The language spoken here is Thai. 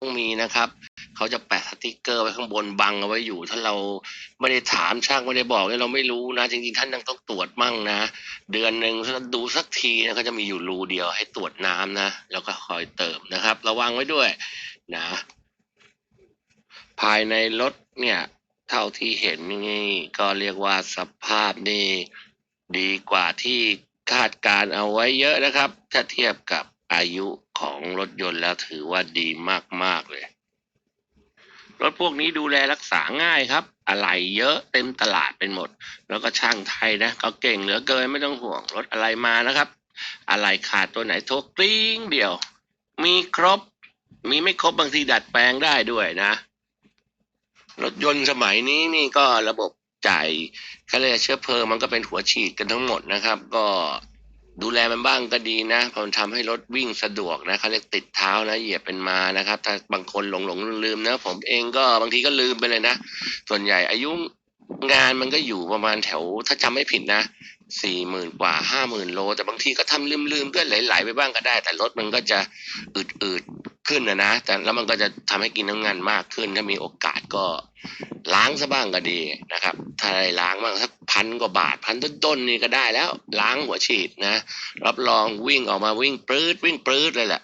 ต้องมีนะครับเขาจะแปะสติกเกอร์ไว้ข้างบนบังเอาไว้อยู่ ถ้าเราไม่ได้ถามช่างไม่ได้บอกเนี่ยเราไม่รู้นะ จริงๆท่านยังต้องตรวจมั่งนะ เดือนหนึ่งดูสักทีนะก็จะมีอยู่รูเดียวให้ตรวจน้ำนะแล้วก็คอยเติมนะครับ ระวังไว้ด้วยนะ ภายในรถเนี่ย เท่าที่เห็นนี่ก็เรียกว่าสภาพนี่ดีกว่าที่คาดการเอาไว้เยอะนะครับ ถ้าเทียบกับอายุ ของรถยนต์แล้วถือว่าดีมาก ๆ เลย รถพวกนี้ดูแลรักษาง่ายครับ อะไรเยอะเต็มตลาดเป็นหมด แล้วก็ช่างไทยนะเขาเก่งเหลือเกินไม่ต้องห่วงรถอะไรมานะครับ อะไรขาดตัวไหนโทรกริ้งเดียว มีครบ มีไม่ครบบางทีดัดแปลงได้ด้วยนะ รถยนต์สมัยนี้นี่ก็ระบบจ่ายเขาเรียกเชื้อเพลิงมันก็เป็นหัวฉีดกันทั้งหมดนะครับ ก็ ดูแลมันบ้างก็ดีนะเพราะมันทำให้รถวิ่งสะดวกนะเขาเรียกติดเท้านะเหยียบเป็นมานะครับ ถ้าบางคนหลงหลงลืมนะผมเองก็บางทีก็ลืมไปเลยนะ ส่วนใหญ่อายุงานมันก็อยู่ประมาณแถว ถ้าจำไม่ผิดนะสี่หมื่นกว่าห้าหมื่นโล แต่บางทีก็ทำลืมลืมก็ไหลๆไปบ้างก็ได้ แต่รถมันก็จะอืดๆขึ้นนะนะแต่แล้วมันก็จะทำให้กินน้ำงานมากขึ้น ถ้ามีโอกาสก็ล้างซะบ้างก็ดีนะครับ ถ้าได้ล้างบ้างสัก พันกว่าบาทพันต้นๆนี่ก็ได้แล้ว ล้างหัวฉีดนะ รับรองวิ่งออกมาวิ่งปลื้ดวิ่งปลื้ดเลยแหละ